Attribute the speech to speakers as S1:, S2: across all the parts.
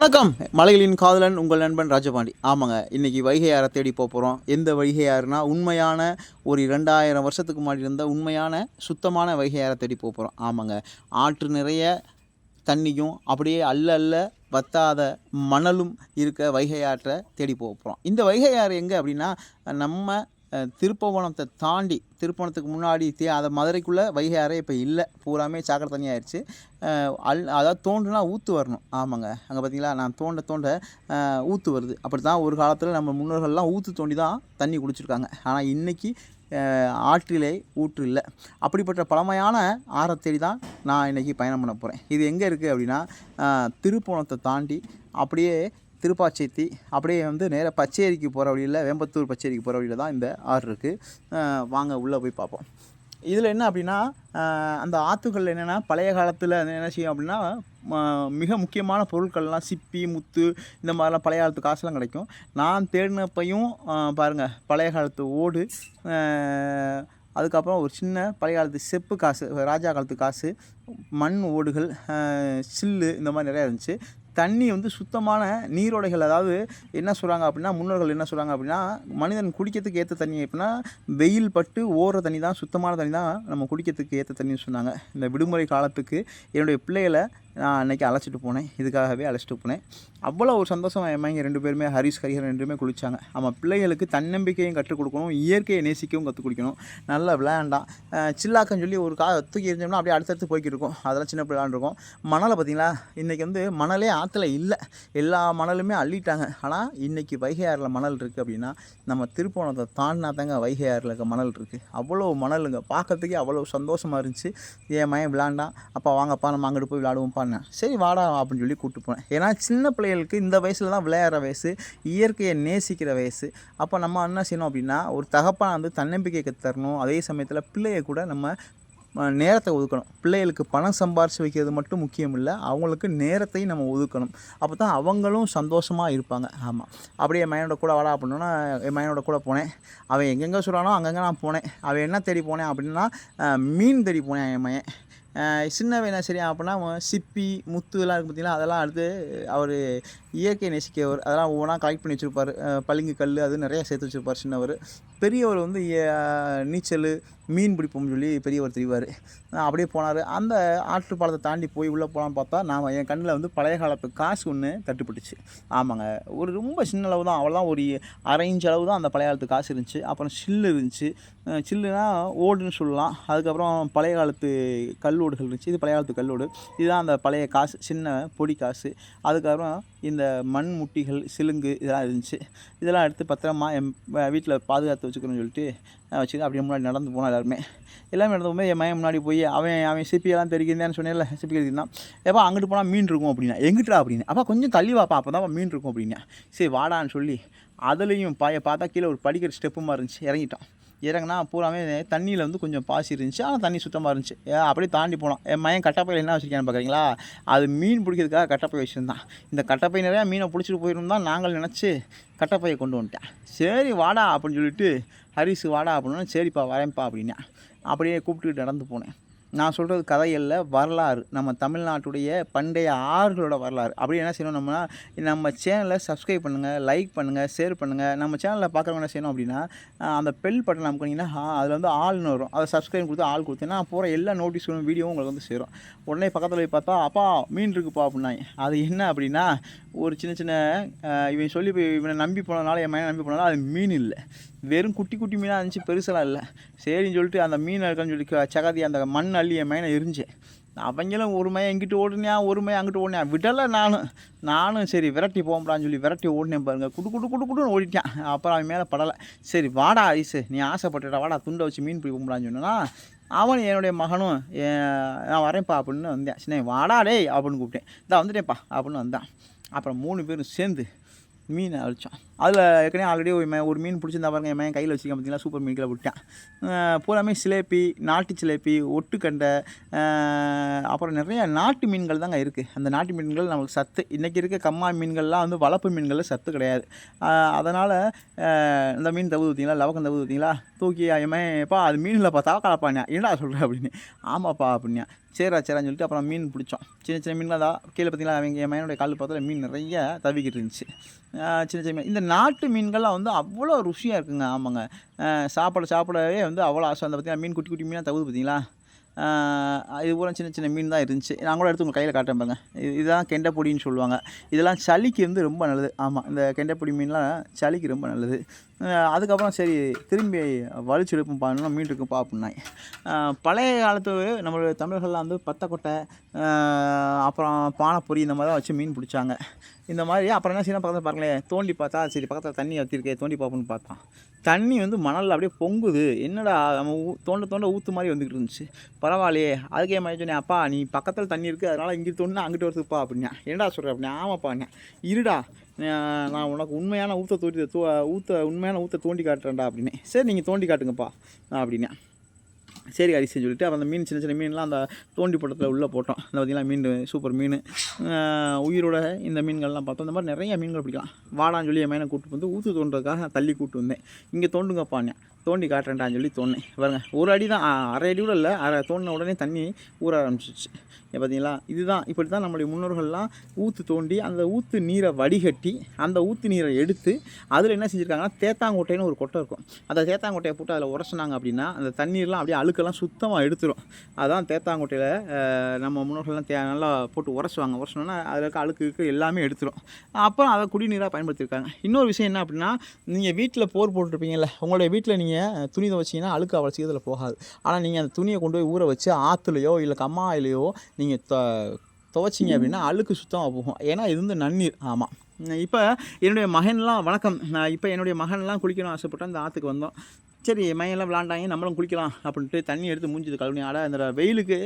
S1: வணக்கம். மலைகளின் காதலன் உங்கள் நண்பன் ராஜபாண்டி. ஆமாங்க இன்றைக்கி வைகை தேடி போக போகிறோம் எந்த வைகை உண்மையான ஒரு இரண்டாயிரம் வருஷத்துக்கு முன்னாடி இருந்த உண்மையான சுத்தமான வைகை தேடி போக போகிறோம் ஆமாங்க ஆற்று நிறைய தண்ணியும் அப்படியே அல்ல அல்ல வத்தாத மணலும் இருக்க வைகை ஆற்றை தேடி போக போகிறோம் இந்த வைகை ஆறு எங்கே அப்படின்னா நம்ம திருப்பவனத்தை தாண்டி திருப்பவனத்துக்கு முன்னாடி தே அதை மதுரைக்குள்ளே வைகை அறை இப்போ இல்லை. பூராமே சாக்கடை தண்ணி ஆயிடுச்சு அல் அதாவது தோண்டுனா ஊற்று வரணும். ஆமாங்க. அங்கே பார்த்தீங்களா நான் தோண்ட தோண்ட ஊற்று வருது. அப்படி தான் ஒரு காலத்தில் நம்ம முன்னோர்கள்லாம் ஊற்று தோண்டி தான் தண்ணி குடிச்சிருக்காங்க. ஆனால் இன்றைக்கி ஆற்றிலே ஊற்று இல்லை. அப்படிப்பட்ட பழமையான ஆறை தேடி தான் நான் இன்றைக்கி பயணம் பண்ண போகிறேன் இது எங்கே இருக்குது அப்படின்னா திருப்பவனத்தை திருப்போணத்தை தாண்டி அப்படியே திருப்பாச்சேத்தி. அப்படியே வந்து நேராக பச்சேரிக்கு போகிற வழியில் வேம்பத்தூர் பச்சேரிக்கு போகிற வழியில் தான் இந்த ஆறு இருக்குது வாங்க உள்ளே போய் பார்ப்போம். இதில் என்ன அப்படின்னா அந்த ஆற்றுகள் என்னென்னா பழைய காலத்தில் என்ன செய்யும் அப்படின்னா மிக முக்கியமான பொருட்கள்லாம் சிப்பி முத்து இந்த மாதிரிலாம் பழைய காலத்து காசுலாம் கிடைக்கும். நான் தேடினப்பையும் பாருங்கள் பழைய காலத்து ஓடு அதுக்கப்புறம் ஒரு சின்ன பழைய காலத்து செப்பு காசு ராஜா காலத்து காசு மண் ஓடுகள் சில்லு இந்த மாதிரி நிறையா இருந்துச்சு. தண்ணி வந்து சுத்தமான நீரோடைகள் அதாவது என்ன சொல்கிறாங்க அப்படின்னா முன்னோர்கள் என்ன சொல்கிறாங்க அப்படின்னா மனிதன் குடிக்கிறதுக்கு ஏற்ற தண்ணி எப்படின்னா வெயில் பட்டு ஓடுற தண்ணி தான் சுத்தமான தண்ணி தான் நம்ம குடிக்கிறதுக்கு ஏற்ற தண்ணின்னு சொன்னாங்க. இந்த விடுமுறை காலத்துக்கு என்னுடைய பிள்ளைகளை நான் அன்னைக்கு அழைச்சிட்டு போனேன். இதுக்காகவே அழைச்சிட்டு போனேன். அவ்வளோ ஒரு சந்தோஷம் என் ரெண்டு பேருமே ஹரிஸ் ஹரிஹரன் ரெண்டுமே குளிச்சாங்க. ஆமாம் பிள்ளைகளுக்கு தன்னம்பிக்கையும் கற்றுக் கொடுக்கணும் இயற்கையை நேசிக்கவும் கற்றுக் கொடுக்கணும். நல்லா விளையாண்டான் சில்லாக்கன்னு சொல்லி ஒரு கா தூக்கி எரிஞ்சோம்னா அப்படியே அடுத்தடுத்து போய்க்கிட்டு இருக்கும். அதெல்லாம் சின்ன பிள்ளை மணலை பார்த்தீங்களா? இன்றைக்கி வந்து மணலே ஆற்றுல இல்லை. எல்லா மணலுமே அள்ளிட்டாங்க. ஆனால் இன்றைக்கி வைகை ஆறில் மணல் இருக்குது அப்படின்னா நம்ம திருப்போணத்தை தாண்டினா தாங்க வைகை ஆறில் இருக்க மணல் இருக்குது அவ்வளோ மணலுங்க. பார்க்கறதுக்கே அவ்வளோ சந்தோஷமாக இருந்துச்சு. என் மயம் விளாண்டான் அப்பா வாங்கப்பா நம்ம அங்கிட்டு போய் பண்ணேன். சரி வாடா அப்படின்னு சொல்லி கூப்பிட்டு போனேன். ஏன்னா சின்ன பிள்ளைகளுக்கு இந்த வயசில் தான் விளையாடுற வயசு இயற்கையை நேசிக்கிற வயசு. அப்போ நம்ம என்ன செய்யணும் அப்படின்னா ஒரு தகப்பனை வந்து தன்னம்பிக்கைக்கு தரணும் அதே சமயத்தில் பிள்ளையை கூட நம்ம நேரத்தை ஒதுக்கணும். பிள்ளைகளுக்கு பணம் சம்பாரித்து வைக்கிறது மட்டும் முக்கியம் இல்லை அவங்களுக்கு நேரத்தையும் நம்ம ஒதுக்கணும். அப்போ தான் அவங்களும் சந்தோஷமாக இருப்பாங்க. ஆமாம் அப்படியே என் மயனோட கூட வாடா அப்படின்னா என் மயனோட கூட போனேன். அவன் எங்கெங்கே சொல்கிறானோ அங்கங்கே நான் போனேன். அவன் என்ன தேடி போனேன் அப்படின்னா மீன் தேடி போனேன் என் மயன் சின்ன சின்னவன் சரி அப்படின்னா சிப்பி முத்து எல்லாம் இருக்கு பார்த்தீங்களா அதெல்லாம் அடுத்து அவர் இயற்கை நேசிக்கவர் அதெல்லாம் ஒவ்வொன்றா கலெக்ட் பண்ணி வச்சுருப்பார். பளிங்கு கல் அது நிறையா சேர்த்து வச்சுருப்பார் சின்னவர். பெரியவர் வந்து நீச்சல் மீன் பிடிப்போம்னு சொல்லி பெரியவர் தெரிவார். அப்படியே போனார். அந்த ஆற்று பாலத்தை தாண்டி போய் உள்ளே போகலான்னு பார்த்தா நாம் என் கண்ணில் வந்து பழைய காலத்து காசு ஒன்று தட்டுப்பட்டுச்சு. ஆமாங்க. ஒரு ரொம்ப சின்ன அளவு தான். அவ்வளோதான் ஒரு அரை அளவு தான் அந்த பழைய காலத்து காசு இருந்துச்சு. அப்புறம் சில்லு இருந்துச்சு. சில்லுனா ஓடுன்னு சொல்லலாம். அதுக்கப்புறம் பழைய காலத்து கல்லோடுகள் இருந்துச்சு. இது பழைய காலத்து கல்லோடு. இதுதான் அந்த பழைய காசு சின்ன பொடி காசு. அதுக்கப்புறம் இந்த மண் முட்டிகள் சிலுங்கு இதெல்லாம் இருந்துச்சு. இதெல்லாம் எடுத்து பத்திரமா என் வீட்டில் பாதுகாத்து வச்சுக்கணும்னு சொல்லிட்டு வச்சுக்க அப்படியே முன்னாடி நடந்து போனோம் எல்லாருமே. எல்லாமே நடந்து போகும்போது என் மயம் முன்னாடி போய் அவன் அவன் சிப்பியெல்லாம் தெரிக்கிறேன்னு சொன்னேன்ல சிப்பி தெரிக்கிறான் எப்போ அங்கிட்டு போனால் மீன் இருக்கும் அப்படின்னா எங்கிட்டா அப்படின்னு. அப்பா கொஞ்சம் தள்ளி வாப்பா அப்போ தான் மீன் இருக்கும் அப்படின்னா. சரி வாடான்னு சொல்லி அதுலேயும் பாய பார்த்தா கீழே ஒரு படிக்கிற ஸ்டெப்பு மாதிரி இருந்துச்சு இறங்கிட்டான் இறங்கினா பூராமே தண்ணியில் வந்து கொஞ்சம் பாசி இருந்துச்சு. ஆனால் தண்ணி சுத்தமாக இருந்துச்சு. அப்படியே தாண்டி போனோம் என் மயன் கட்டப்பையில் என்ன வச்சுருக்கேன்னு பார்க்குறீங்களா அது மீன் பிடிக்கிறதுக்காக கட்டப்பை வச்சுருந்தான். இந்த கட்டப்பை நிறையா மீனை பிடிச்சிட்டு போயிருந்தோம் நாங்கள் நினச்சி கட்டப்பையை கொண்டு வந்துட்டேன். சரி வாடா அப்படின்னு சொல்லிட்டு ஹரிசு வாடா அப்படின்னா சரிப்பா வரேன்ப்பா அப்படின்னா அப்படியே கூப்பிட்டுக்கிட்டு நடந்து போனேன். நான் சொல்கிறது கதைகளில் வரலாறு. நம்ம தமிழ்நாட்டுடைய பண்டைய ஆறுகளோட வரலாறு. அப்படி என்ன செய்யணும் நம்மனா நம்ம சேனலை சப்ஸ்கிரைப் பண்ணுங்கள் லைக் பண்ணுங்கள் ஷேர் பண்ணுங்கள் நம்ம சேனலில் பார்க்குறவங்க என்ன செய்யணும் அப்படின்னா அந்த பெல் பட்டன் அமுக்குனீங்கன்னா அதில் வந்து ஆள்னு வரும். அதை சப்ஸ்கிரைப் கொடுத்து ஆள் கொடுத்தீங்கன்னா போகிற எல்லா நோட்டீஸும் வீடியோவும் உங்களுக்கு வந்து சேரும். உடனே பக்கத்தில் போய் பார்த்தா அப்பா மீன் இருக்குப்பா அப்படின்னாங்க. அது என்ன அப்படின்னா ஒரு சின்ன சின்ன இவன் சொல்லி போய் இவனை நம்பி போனதுனால என் மயனை நம்பி போனாலும் அது மீன் இல்லை. வெறும் குட்டி குட்டி மீனாக இருந்துச்சு பெருசெல்லாம் இல்லை. சரின்னு சொல்லிட்டு அந்த மீன் இருக்கான்னு சொல்லி சகதி அந்த மண் அள்ளி என் மயனை இருந்துச்சு அவங்களும் ஒரு மையம் இங்கிட்டு ஓடுனியா? ஒரு மையம் அங்கிட்டு ஓடினியா? விடலை நானும். நானும் சரி விரட்டி போகும்படான்னு சொல்லி விரட்டி ஓடினேன் பாருங்கள் குடு குடு குடு குடுன்னு ஓடிட்டான். அப்புறம் அவன் மேலே படலை. சரி வாடா ஐஸு நீ ஆசைப்பட்டுடா வாடா துண்டை வச்சு மீன் பிடி போகலான்னு சொன்னா அவன் என்னுடைய மகனும் நான் வரேன்ப்பா அப்படின்னு வந்தேன். சின்ன வாடா டேய் அப்படின்னு கூப்பிட்டேன். இதான் வந்துட்டேன்ப்பா அப்படின்னு வந்தான். அப்புறம் மூணு பேரும் சேர்ந்து மீன் அழிச்சோம். அதில் ஏற்கனவே ஆல்ரெடி ஒரு மே- ஒரு மீன் பிடிச்சிருந்தா பாருங்க என் கையில் வச்சுக்க பார்த்தீங்கன்னா சூப்பர் மீன் கீழே விட்டான் பூராமே சிலேபி நாட்டு சிலேபி ஒட்டுக்கண்டை அப்புறம் நிறைய நாட்டு மீன்கள் தாங்க இருக்குது அந்த நாட்டு மீன்கள் நமக்கு சத்து. இன்றைக்கி இருக்க கம்மா மீன்கள்லாம் வந்து வளர்ப்பு மீன்களில் சத்து கிடையாது. அதனால் இந்த மீன் தவுது ஊற்றிங்களா லவக்கம் தவுது ஊற்றிங்களா தூக்கி என் எப்பா அது மீனில் பார்த்தா கலப்பாண்ணா என்னடா சொல்கிறேன் அப்படின்னு. ஆமாப்பா அப்படின்னா. சேரா சேரான்னு சொல்லிட்டு அப்புறம் மீன் பிடிச்சோம். சின்ன சின்ன மீன்லாம் தான் கீழே பார்த்தீங்களா அவங்க என் மையனுடைய கால் பக்கத்தில் மீன் நிறைய தவிக்கிட்டு இருந்துச்சு. சின்ன சின்ன மீன். இந்த நாட்டு மீன்கள்லாம் வந்து அவ்வளோ ருசியாக இருக்குங்க. ஆமாங்க. சாப்பிட சாப்பிடவே வந்து அவ்வளோ ஆசை. அந்த பார்த்தீங்கன்னா மீன் குட்டி குட்டி மீனாக தகுது பார்த்தீங்களா இது பூரா சின்ன சின்ன மீன் தான் இருந்துச்சு. நான் கூட எடுத்து உங்கள் கையில் காட்டேன் பாருங்க. இது இதுதான் கெண்டைப்பொடின்னு சொல்லுவாங்க. இதெல்லாம் சளிக்கு வந்து ரொம்ப நல்லது. ஆமாம் இந்த கெண்டைப்பொடி மீன்லாம் சளிக்கு ரொம்ப நல்லது. அதுக்கப்புறம் சரி திரும்பி வலிச்சு எடுப்போம் பாருன்னா மீன் இருக்குப்பா அப்படின்னாங்க பழைய காலத்து நம்மளுடைய தமிழர்கள்லாம் வந்து பத்தக்கொட்டை அப்புறம் பானைப்பொரி இந்த மாதிரி தான் வச்சு மீன் பிடிச்சாங்க. இந்த மாதிரி அப்புறம் என்ன செய்யணும் பக்கத்தில் பாருங்களேன் தோண்டி பார்த்தா சரி பக்கத்தில் தண்ணி வச்சிருக்கே தோண்டி பார்ப்போம்னு பார்த்தான். தண்ணி வந்து மணலில் அப்படியே பொங்குது. என்னடா நம்ம ஊ தோண்ட தோண்ட ஊற்று மாதிரி வந்துக்கிட்டு இருந்துச்சு. பரவாயில்லையே அதுக்கே மாதிரி சொன்னேன் அப்பா நீ பக்கத்தில் தண்ணி இருக்குது அதனால் இங்கே தோணுனா அங்கிட்டு வருதுப்பா அப்படின்னா என்னடா சொல்கிற அப்படின்னா ஆமாப்பா இருடா நான் உனக்கு உண்மையான ஊற்ற தோண்டி தூ ஊற்ற உண்மையான ஊற்ற தோண்டி காட்டுறேன்டா அப்படின்னு. சரி நீங்கள் தோண்டி காட்டுங்கப்பா அப்படின்னா. சரி அரிசின்னு சொல்லிட்டு அப்புறம் அந்த மீன் சின்ன சின்ன மீன்லாம் அந்த தோண்டி பட்டத்தில் உள்ளே போட்டோம். அந்த பார்த்தீங்கன்னா மீன் சூப்பர் மீன். உயிரோட இந்த மீன்கள்லாம் பார்த்தோம். இந்த மாதிரி நிறைய மீன்கள் பிடிக்கலாம். வாடான்னு சொல்லி என் மையனை கூப்பிட்டு வந்து ஊற்று தோண்டுறதுக்காக நான் தள்ளி கூப்பிட்டு வந்தேன். இங்கே தோண்டுங்கப்பாண்ணே தோண்டி காட்டுறேன்டான்னு சொல்லி தோணேன் பாருங்கள் ஒரு அடி தான் அரை அடி கூட இல்லை அரை தோண்டின உடனே தண்ணி ஊற ஆரம்பிச்சிச்சு பார்த்தீங்களா இதுதான் இப்படி தான் நம்மளுடைய முன்னோர்கள்லாம் ஊற்று தோண்டி அந்த ஊற்று நீரை வடிகட்டி அந்த ஊற்று நீரை எடுத்து அதில் என்ன செஞ்சுருக்காங்கன்னா தேத்தாங்கொட்டைன்னு ஒரு கொட்டை இருக்கும். அந்த தேத்தாங்கொட்டையை போட்டு அதில் உரசினாங்க அப்படின்னா அந்த தண்ணீர்லாம் அப்படியே அழுக்கெல்லாம் சுத்தமாக எடுத்துரும். அதான் தேத்தாங்கொட்டையில் நம்ம முன்னோர்கள்லாம் தே நல்லா போட்டு உரசுவாங்க. உரசணுன்னா அதில் இருக்க அழுக்கு இருக்கு எல்லாமே எடுத்துரும். அப்புறம் அதை குடிநீராக பயன்படுத்தியிருக்காங்க. இன்னொரு விஷயம் என்ன அப்படின்னா நீங்கள் வீட்டில் போர் போட்டிருப்பீங்கல்ல உங்களுடைய வீட்டில் நீங்கள் துணி துவைச்சிங்கன்னா அழுக்கு அவ்வளோ சீக்கிரத்தில் போகாது. ஆனால் நீங்கள் அந்த துணியை கொண்டு போய் ஊற வச்சு ஆற்றுலையோ இல்லை கம்மாயிலையோ நீங்கள் த துவைச்சிங்க அப்படின்னா அழுக்கு சுத்தமாக போகும். ஏன்னா இது வந்து நன்னீர். ஆமாம் இப்போ என்னுடைய மகன்லாம் வணக்கம். நான் இப்போ என்னுடைய மகன்லாம் குளிக்கணும் ஆசைப்பட்டு அந்த ஆற்றுக்கு வந்தோம். சரி மையெல்லாம் விளாண்டாங்க நம்மளும் குளிக்கலாம் அப்படின்ட்டு தண்ணி எடுத்து மூஞ்சிது கழுவி ஆட அந்த வெயிலுக்கு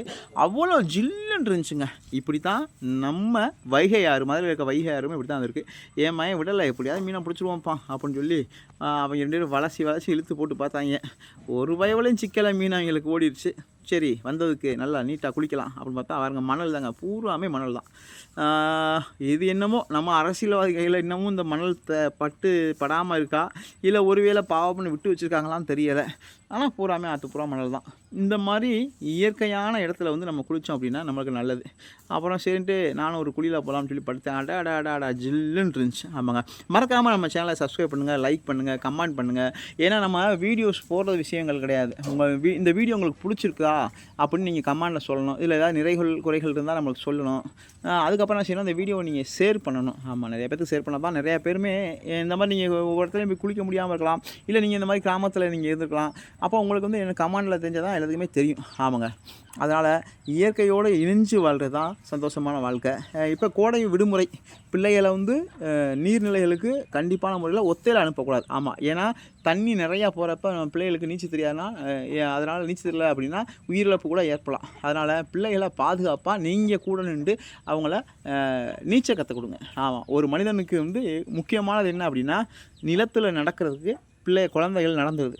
S1: அவ்வளோ ஜில்லுன்னு இருந்துச்சுங்க. இப்படி தான் நம்ம வைகை ஆறு மாதிரி இருக்க வைகை ஆறுமே இப்படி தான் இருக்குது ஏன் மையம் விடலை எப்படியாவது மீனை பிடிச்சிருவோம்ப்பா அப்படின்னு சொல்லி அவங்க அவன் ரெண்டு பேரும் வளசி வளசி இழுத்து போட்டு பார்த்தாங்க. ஒரு பயவளையும் சிக்கலை மீன் அவங்களுக்கு ஓடிடுச்சு சரி வந்ததுக்கு நல்லா நீட்டாக குளிக்கலாம் அப்படின்னு பார்த்தா அவருங்க மணல் தாங்க பூராமே மணல் தான் இது என்னமோ நம்ம அரசியல்வாதிகள் இன்னமும் இந்த மணல் த பட்டு படாமல் இருக்கா? இல்லை ஒருவேளை பாவம்னு விட்டு வச்சுருக்காங்களான்னு தெரியலை. ஆனால் பூராமே ஆற்றுப்புறா மணல் தான். இந்த மாதிரி இயற்கையான இடத்துல வந்து நம்ம குளித்தோம் அப்படின்னா நம்மளுக்கு நல்லது. அப்புறம் சரின்ட்டு நானும் ஒரு குழியில் போகலாம்னு சொல்லி படுத்தேன். அடா அடா அடா அடா ஜில்லுன்னு இருந்துச்சு. ஆமாங்க. மறக்காமல் நம்ம சேனலை சப்ஸ்கிரைப் பண்ணுங்கள் லைக் பண்ணுங்கள் கமெண்ட் பண்ணுங்கள் ஏன்னா நம்ம வீடியோஸ் போடுற விஷயங்கள் கிடையாது. உங்கள் வீ இந்த வீடியோ உங்களுக்கு பிடிச்சிருக்கா அப்படின்னு நீங்கள் கமெண்டில் சொல்லணும். இல்லை ஏதாவது நிறைகள் குறைகள் இருந்தால் நம்மளுக்கு சொல்லணும். அதுக்கப்புறம் என்ன செய்யணும் அந்த வீடியோவை நீங்கள் ஷேர் பண்ணணும். ஆமாம் நிறைய பேருக்கு ஷேர் பண்ணால் தான் நிறையா பேருமே இந்த மாதிரி நீங்கள் ஒவ்வொருத்தரையும் போய் குளிக்க முடியாமல் இருக்கலாம். இல்லை நீங்கள் இந்த மாதிரி கிராமத்தில் நீங்கள் இருந்திருக்கலாம். அப்போ உங்களுக்கு வந்து எனக்கு கமாண்டில் தெரிஞ்சால் தான் எல்லாத்துக்குமே தெரியும். ஆமாங்க. அதனால் இயற்கையோடு இணைஞ்சு வாழ்கிறது தான் சந்தோஷமான வாழ்க்கை. இப்போ கோடை விடுமுறை. பிள்ளைகளை வந்து நீர்நிலைகளுக்கு கண்டிப்பான முறையில் ஒத்தையில் அனுப்பக்கூடாது. ஆமாம் ஏன்னா தண்ணி நிறையா போகிறப்ப நம்ம பிள்ளைகளுக்கு நீச்சல் தெரியாதுன்னா அதனால் நீச்சல் தெரியல அப்படின்னா உயிரிழப்பு கூட ஏற்படலாம். அதனால் பிள்ளைகளை பாதுகாப்பாக நீங்கள் கூட நின்று அவங்கள நீச்சல் கற்றுக் கொடுங்க. ஆமாம் ஒரு மனிதனுக்கு வந்து முக்கியமானது என்ன அப்படின்னா நிலத்தில் நடக்கிறதுக்கு பிள்ளை குழந்தைகள் நடந்துருது.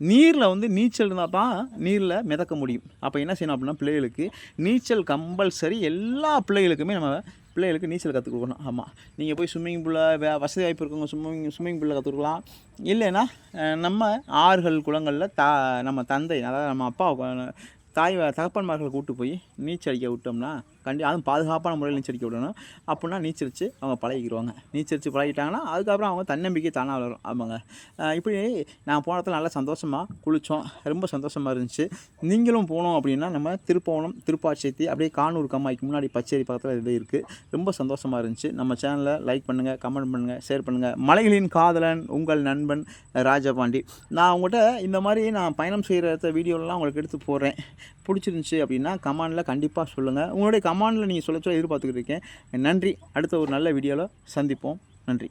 S1: நீரில் வந்து நீச்சல் இருந்தால் தான் நீரில் மிதக்க முடியும். அப்போ என்ன செய்யணும் அப்படின்னா பிள்ளைகளுக்கு நீச்சல் கம்பல்சரி எல்லா பிள்ளைகளுக்குமே நம்ம பிள்ளைகளுக்கு நீச்சல் கற்றுக் கொடுக்கணும். ஆமாம் நீங்கள் போய் ஸ்விம்மிங் பூலில் வே வசதி வாய்ப்பு இருக்கவங்க ஸ்விம்மிங் ஸ்விம்மிங் பூலில் கற்றுக்கலாம் இல்லைன்னா நம்ம ஆறுகள் குளங்களில் தா நம்ம தந்தை அதாவது நம்ம அப்பா தாய் தகப்பன்மார்களை கூப்பிட்டு போய் நீச்சல் அடிக்க விட்டோம்னா கண்டி அதுவும் பாதுகாப்பான முறையில் நீச்சல் அடிக்க விடணும். அப்படின்னா நீச்சரிச்சு அவங்க பழகிக்கிடுவாங்க நீச்சரிச்சு பழகிட்டாங்கன்னா அதுக்கப்புறம் அவங்க தன்னம்பிக்கை தானாக வளரும். ஆமாங்க. இப்படி நான் போன இடத்துல நல்லா சந்தோஷமாக குளித்தோம் ரொம்ப சந்தோஷமாக இருந்துச்சு. நீங்களும் போனோம் அப்படின்னா நம்ம திருப்பவனம் திருப்பாச்சேத்தி அப்படியே காணூர் கம்மாய்க்கு முன்னாடி பச்சேரி பக்கத்தில் இது இருக்குது ரொம்ப சந்தோஷமாக இருந்துச்சு. நம்ம சேனலை லைக் பண்ணுங்கள் கமெண்ட் பண்ணுங்கள் ஷேர் பண்ணுங்கள் மலைகளின் காதலன் உங்கள் நண்பன் ராஜபாண்டி. நான் உங்கள்கிட்ட இந்த மாதிரி நான் பயணம் செய்கிற வீடியோலாம் உங்களுக்கு எடுத்து போடுறேன். பிடிச்சிருந்துச்சி அப்படின்னா கமெண்டில் கண்டிப்பாக சொல்லுங்கள் உங்களுடைய கமெண்ட் கமெண்டில் நீங்கள் சொல்ல சொல்ல எதிர்பார்த்துக்கிட்டு இருக்கேன். நன்றி. அடுத்த ஒரு நல்ல வீடியோவில் சந்திப்போம். நன்றி.